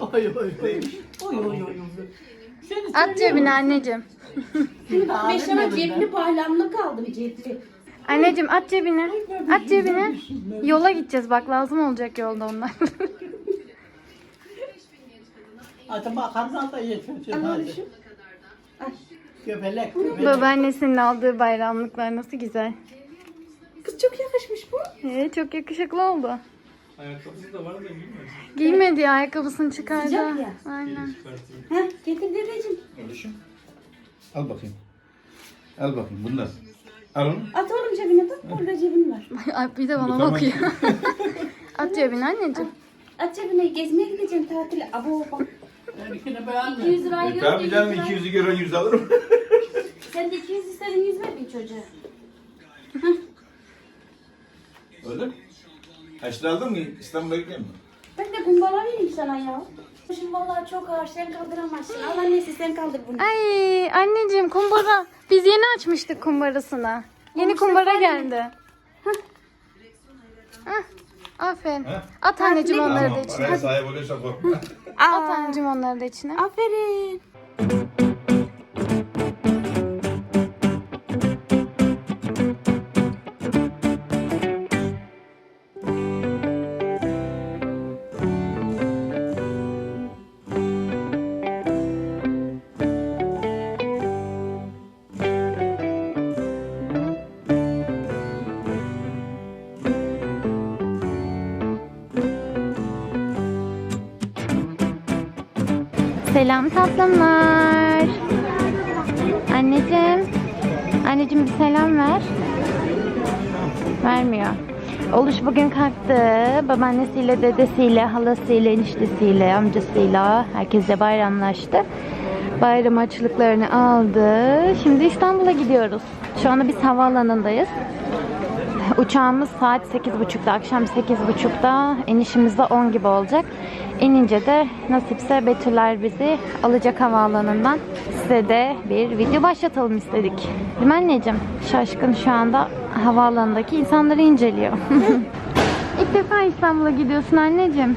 Oy oy oy. Oy oy oy. Seni At cebine anneciğim. Beş tane cepli bayramlık aldım cepli. Anneciğim at cebine. At cebine. Yola gideceğiz bak lazım olacak yolda onlar. Hadi makarna da yesin hadi. Göbelek göbelek. Babaannesinin aldığı bayramlıklar nasıl güzel. Kız çok yakışmış bu. Evet çok yakışıklı oldu. Ayakkabısı da var da bilmiyorum. Giymedi ya ayakkabısını çıkardı. Sıcak ya. Aynen. Heh getir dedeciğim. Kardeşim. Al bakayım. Al bakayım bunlar. Al onu. At oğlum cebine bak burada cebin var. Ay, bir de bana Tamam. bakıyor. At cebine anneciğim. At cebine gezmeye gideceğim tatile. Abo bak. Beğenmedim. 200 lirayı E, gör. tabii 200 canım lirayı. 200'ü gören 100 alırım. Sen de 200 istedin 100 verdin çocuğa. Öyle mi? Lira aldın mı? İstanbul'a gideyim mi? Ben de kumbara vereyim sana ya. Şimdi vallahi çok ağır sen kaldıramazsın. Al annesi sen kaldır bunu. Ay anneciğim kumbara. Biz yeni açmıştık kumbarasını. Yeni kumbara geldi. Hah. Aferin. Heh. At anneciğim onları da Tamam, içine. paraya sahip oluyorsan korkma. At anneciğim onları da içine. Aferin. Selam tatlımlar. Anneciğim. Anneciğim bir selam ver. Vermiyor. Oluş bugün kalktı. Babaannesiyle, dedesiyle, halasıyla, eniştesiyle, amcasıyla herkesle bayramlaştı. Bayram açlıklarını aldı. Şimdi İstanbul'a gidiyoruz. Şu anda biz havaalanındayız. Uçağımız saat 8.30'da, akşam 8.30'da, inişimiz de 10 gibi olacak. İnince de nasipse Betüller bizi alacak havaalanından. Size de bir video başlatalım istedik. Değil anneciğim? Şaşkın şu anda havaalanındaki insanları inceliyor. İlk defa İstanbul'a gidiyorsun anneciğim.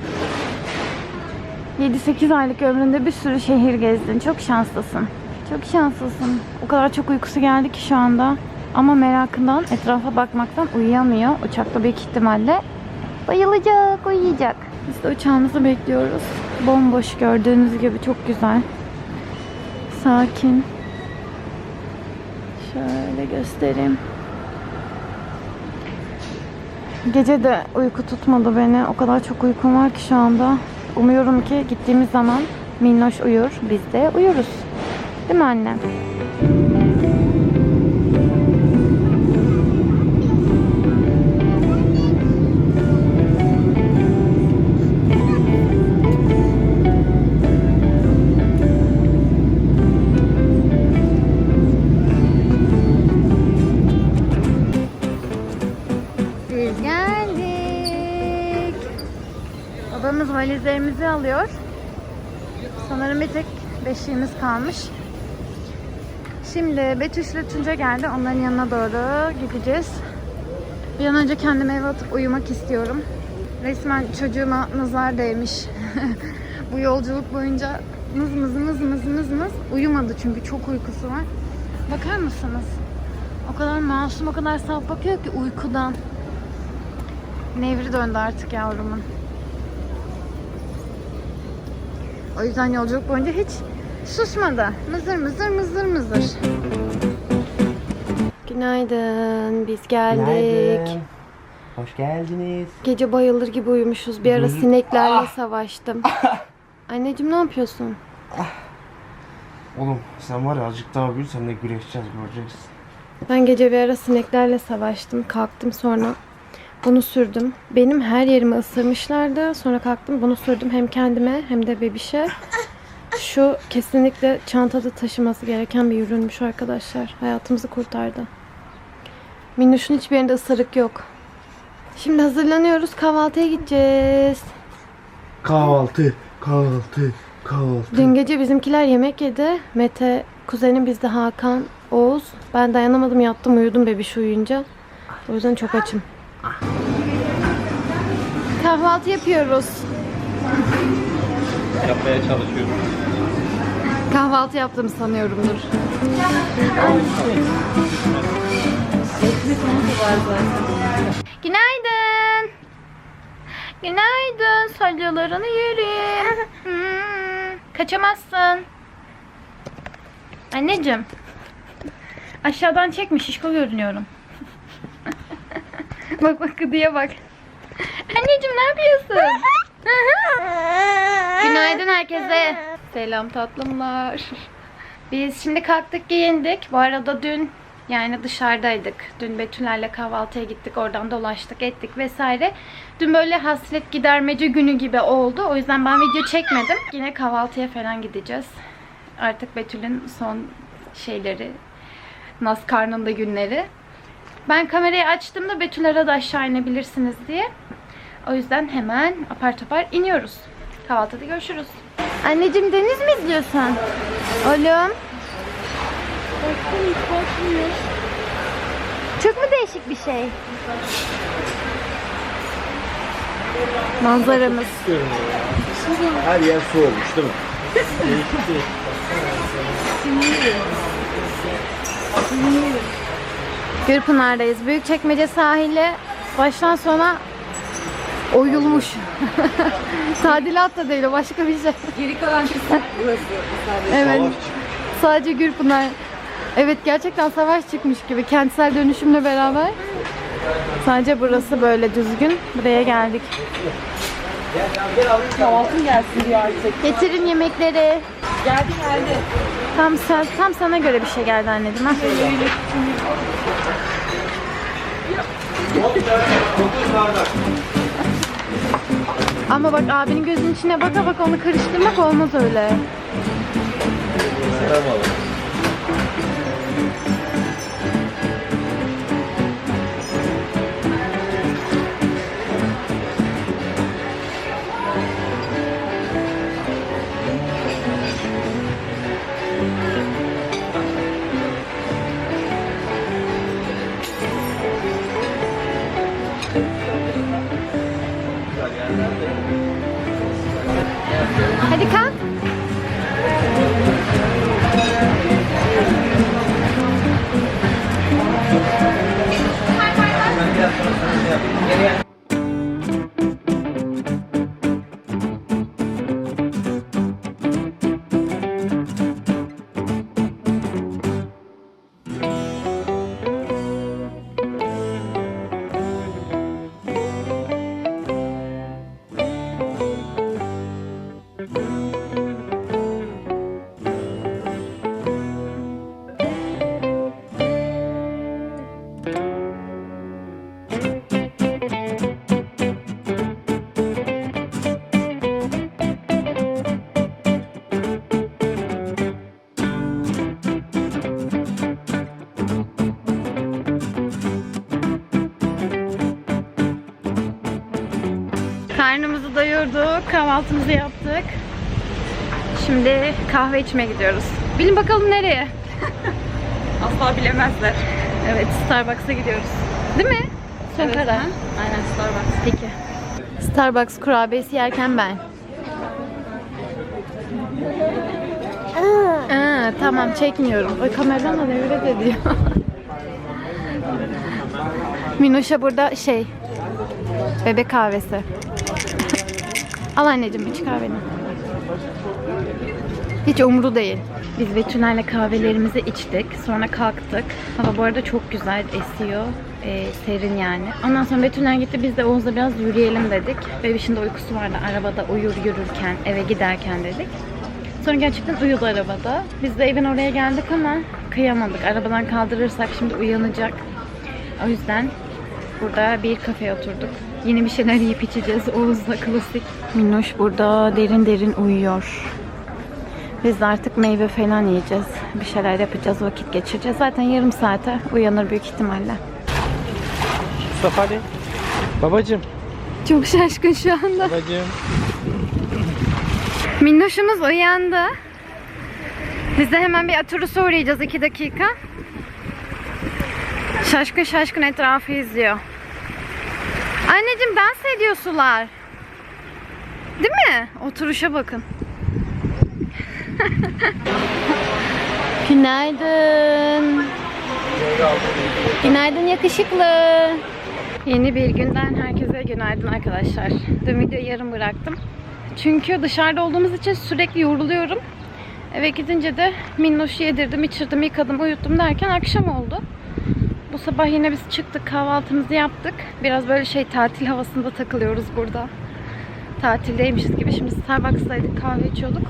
7-8 aylık ömründe bir sürü şehir gezdin. Çok şanslısın. Çok şanslısın. O kadar çok uykusu geldi ki şu anda. Ama merakından etrafa bakmaktan uyuyamıyor. Uçakta büyük ihtimalle bayılacak, uyuyacak. Biz de uçağımızı bekliyoruz. Bomboş gördüğünüz gibi çok güzel. Sakin. Şöyle göstereyim. Gece de uyku tutmadı beni. O kadar çok uykum var ki şu anda. Umuyorum ki gittiğimiz zaman Minnoş uyur. Biz de uyuruz. Değil mi anne? Babamız valizlerimizi alıyor. Sanırım bir tek beşiğimiz kalmış. Şimdi Betüş ile Tunca geldi. Onların yanına doğru gideceğiz. Bir an önce kendimi eve atıp uyumak istiyorum. Resmen çocuğuma nazar değmiş. Bu yolculuk boyunca mız mız mız mız mız mız uyumadı çünkü çok uykusu var. Bakar mısınız? O kadar masum, o kadar saf bakıyor ki uykudan. Nevri döndü artık yavrumun. O yüzden yolculuk boyunca hiç susmadı. Mızır mızır mızır mızır. Günaydın. Biz geldik. Günaydın. Hoş geldiniz. Gece bayılır gibi uyumuşuz. Bir ara sineklerle Ah! savaştım. Anneciğim ne yapıyorsun? Oğlum sen var ya azıcık daha büyür seninle güreşeceğiz göreceksin. Ben gece bir ara sineklerle savaştım. Kalktım sonra bunu sürdüm. Benim her yerimi ısırmışlardı. Sonra kalktım bunu sürdüm hem kendime hem de bebişe. Şu kesinlikle çantada taşıması gereken bir ürünmüş arkadaşlar. Hayatımızı kurtardı. Minnoş'un hiçbir yerinde ısırık yok. Şimdi hazırlanıyoruz. Kahvaltıya gideceğiz. Kahvaltı, kahvaltı, kahvaltı. Dün gece bizimkiler yemek yedi. Mete, kuzenim bizde Hakan, Oğuz. Ben dayanamadım yattım uyudum bebiş uyuyunca. O yüzden çok açım. Kahvaltı yapıyoruz. yapmaya çalışıyorum. Kahvaltı yaptım sanıyorumdur. Günaydın. Günaydın. Salyalarını yerim. Hmm, kaçamazsın. Anneciğim. Aşağıdan çekme şişko görünüyorum. Bak bak kıdıya bak. Anneciğim ne yapıyorsun? Günaydın herkese. Selam tatlımlar. Biz şimdi kalktık giyindik. Bu arada dün yani dışarıdaydık. Dün Betüler'le kahvaltıya gittik. Oradan dolaştık ettik vesaire. Dün böyle hasret gidermece günü gibi oldu. O yüzden ben video çekmedim. Yine kahvaltıya falan gideceğiz. Artık Betül'ün son şeyleri. Naz karnında günleri. Ben kamerayı açtığımda Betüler'e de aşağı inebilirsiniz diye. O yüzden hemen apar topar iniyoruz. Kahvaltıda görüşürüz. Anneciğim deniz mi izliyorsun? Oğlum. Çok mu değişik bir şey? Manzaramız. Her yer su olmuş değil mi? Gürpınar'dayız. Büyükçekmece sahili baştan sona oyulmuş. Tadilat da değil o başka bir şey. Geri kalan kısmı burası. Evet. Sadece Gürpınar. Evet gerçekten savaş çıkmış gibi kentsel dönüşümle beraber. Sadece burası böyle düzgün. Buraya geldik. Kahvaltın gelsin diyor artık. Getirin yemekleri. Geldi geldi. Tam sen, tam sana göre bir şey geldi anneciğim. Ha? Ama bak abinin gözünün içine baka bak onu karıştırmak olmaz öyle. Hadi Doyurduk, kahvaltımızı yaptık. Şimdi kahve içmeye gidiyoruz. Bilin bakalım nereye? Asla bilemezler. Evet, Starbucks'a gidiyoruz. Değil mi? Son karar. Aynen Starbucks. Peki. Starbucks kurabiyesi yerken ben. Aa, tamam çekmiyorum. Ay kameradan da devre de diyor. Minoş'a burada şey bebek kahvesi. Al anneciğim iç kahveni. Hiç umru değil. Biz Betüler'le kahvelerimizi içtik. Sonra kalktık. Hava bu arada çok güzel esiyor. Ee, serin yani. Ondan sonra Betüler gitti. Biz de Oğuz'la biraz yürüyelim dedik. Bebişin de uykusu vardı. Arabada uyur yürürken, eve giderken dedik. Sonra gerçekten uyudu arabada. Biz de evin oraya geldik ama kıyamadık. Arabadan kaldırırsak şimdi uyanacak. O yüzden burada bir kafeye oturduk. Yeni bir şeyler yiyip içeceğiz. Oğuz'la klasik. Minnoş burada derin derin uyuyor. Biz de artık meyve falan yiyeceğiz. Bir şeyler yapacağız, vakit geçireceğiz. Zaten yarım saate uyanır büyük ihtimalle. Mustafa Ali. Babacım. Çok şaşkın şu anda. Babacım. Minnoşumuz uyandı. Biz de hemen bir Aturus'a uğrayacağız iki dakika. Şaşkın şaşkın etrafı izliyor. Anneciğim dans ediyor sular. Oturuşa bakın. Günaydın. Günaydın yakışıklı. Yeni bir günden herkese günaydın arkadaşlar. Dün videoyu yarım bıraktım. Çünkü dışarıda olduğumuz için sürekli yoruluyorum. Eve gidince de minnoşu yedirdim, içirdim, yıkadım, uyuttum derken akşam oldu. Bu sabah yine biz çıktık, kahvaltımızı yaptık. Biraz böyle şey tatil havasında takılıyoruz burada. Tatildeymişiz gibi. Şimdi Starbucks'taydık, kahve içiyorduk.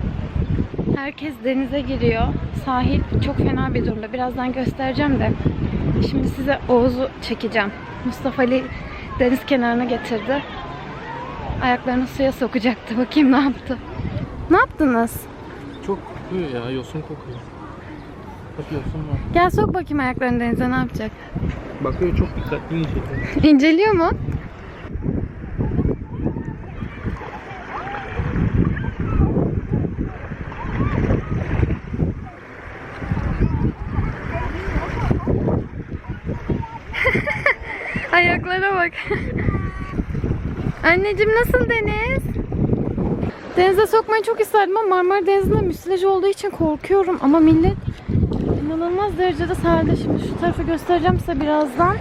Herkes denize giriyor. Sahil çok fena bir durumda. Birazdan göstereceğim de. Şimdi size Oğuz'u çekeceğim. Mustafa Ali deniz kenarına getirdi. Ayaklarını suya sokacaktı. Bakayım ne yaptı. Ne yaptınız? Çok kokuyor ya. Yosun kokuyor. Bak yosun var. Gel sok bakayım ayaklarını denize ne yapacak? Bakıyor çok dikkatli inceliyor. İnceliyor mu? Ayaklara bak. Anneciğim nasıl deniz? Denize sokmayı çok isterdim ama Marmara Denizi'nde müsilaj olduğu için korkuyorum. Ama millet inanılmaz derecede sahilde. Şimdi şu tarafı göstereceğim size birazdan.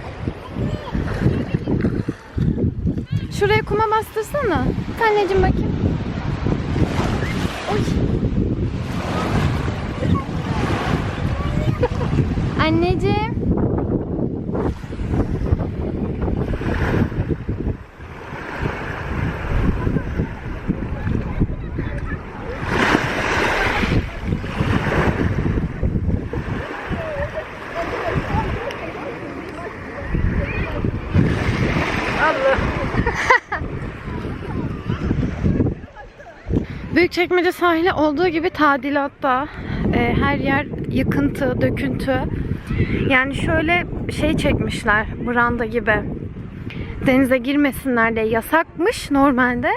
Şuraya kuma bastırsana. Anneciğim bakayım. Oy. Anneciğim. Büyükçekmece sahili olduğu gibi tadilatta. Ee, her yer yıkıntı, döküntü. Yani şöyle şey çekmişler branda gibi. Denize girmesinler diye yasakmış normalde.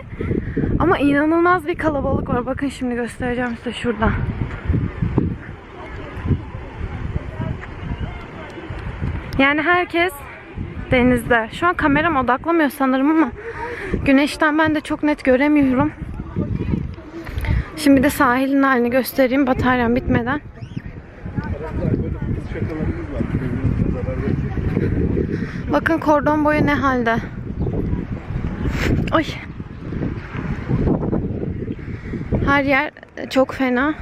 Ama inanılmaz bir kalabalık var. Bakın şimdi göstereceğim size şurada. Yani herkes denizde. Şu an kameram odaklamıyor sanırım ama güneşten ben de çok net göremiyorum. Şimdi de sahilin halini göstereyim bataryam bitmeden. Bakın kordon boyu ne halde. Oy. Her yer çok fena.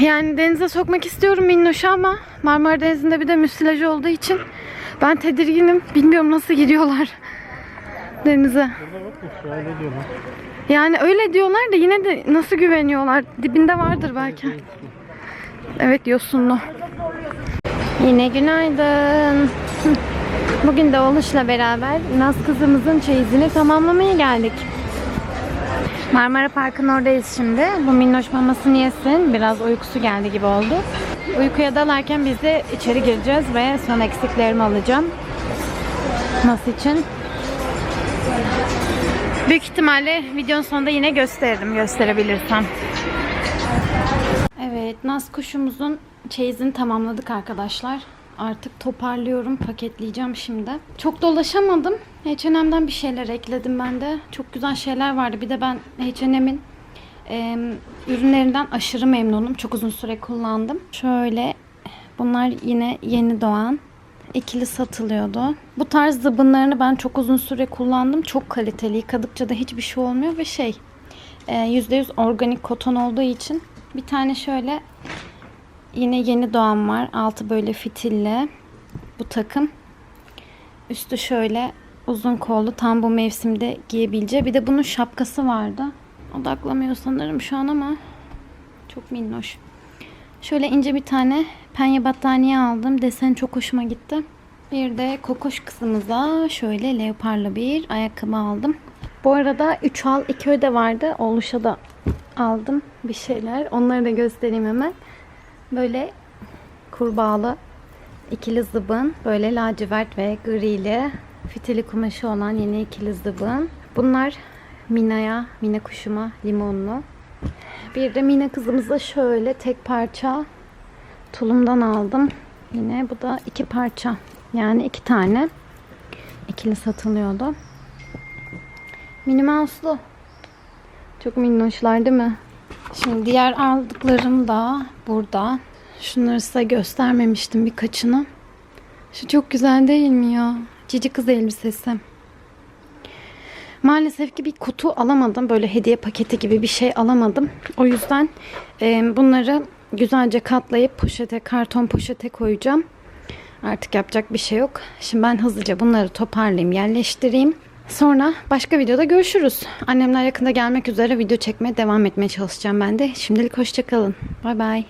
Yani denize sokmak istiyorum minnoşu ama Marmara Denizi'nde bir de müsilaj olduğu için ben tedirginim. Bilmiyorum nasıl gidiyorlar denize. Burada bak. Yani öyle diyorlar da yine de nasıl güveniyorlar? Dibinde vardır belki. Evet yosunlu. Yine günaydın. Bugün de Oluş'la beraber Naz kızımızın çeyizini tamamlamaya geldik. Marmara Park'ın oradayız şimdi. Bu minnoş mamasını yesin. Biraz uykusu geldi gibi oldu. Uykuya dalarken biz de içeri gireceğiz ve son eksiklerimi alacağım. Nasıl için? Büyük ihtimalle videonun sonunda yine gösteririm gösterebilirsem. Evet Naz kuşumuzun çeyizini tamamladık arkadaşlar. Artık toparlıyorum, paketleyeceğim şimdi. Çok dolaşamadım. H&M'den bir şeyler ekledim ben de. Çok güzel şeyler vardı. Bir de ben H&M'in ürünlerinden aşırı memnunum. Çok uzun süre kullandım. Şöyle bunlar yine yeni doğan ikili satılıyordu. Bu tarz zıbınlarını ben çok uzun süre kullandım. Çok kaliteli. Yıkadıkça da hiçbir şey olmuyor ve şey e, %100 organik koton olduğu için bir tane şöyle yine yeni doğan var. Altı böyle fitilli bu takım. Üstü şöyle uzun kollu tam bu mevsimde giyebileceği. Bir de bunun şapkası vardı. Odaklamıyor sanırım şu an ama çok minnoş. Şöyle ince bir tane penye battaniye aldım. Desen çok hoşuma gitti. Bir de kokoş kızımıza şöyle leoparlı bir ayakkabı aldım. Bu arada 3 al 2 öde vardı. Oluşa da aldım bir şeyler. Onları da göstereyim hemen. Böyle kurbağalı ikili zıbın. Böyle lacivert ve grili fitili kumaşı olan yeni ikili zıbın. Bunlar Mina'ya, Mina kuşuma limonlu. Bir de Mina kızımıza şöyle tek parça tulumdan aldım. Yine bu da iki parça. Yani iki tane. ikili satılıyordu. Minnie Mouse'lu. Çok minnoşlar değil mi? Şimdi diğer aldıklarım da burada. Şunları size göstermemiştim birkaçını. Şu çok güzel değil mi ya? Cici kız elbisesi. Maalesef ki bir kutu alamadım. Böyle hediye paketi gibi bir şey alamadım. O yüzden e, bunları güzelce katlayıp poşete, karton poşete koyacağım. Artık yapacak bir şey yok. Şimdi ben hızlıca bunları toparlayayım, yerleştireyim. Sonra başka videoda görüşürüz. Annemler yakında gelmek üzere video çekmeye devam etmeye çalışacağım ben de. Şimdilik hoşçakalın. Bay bay.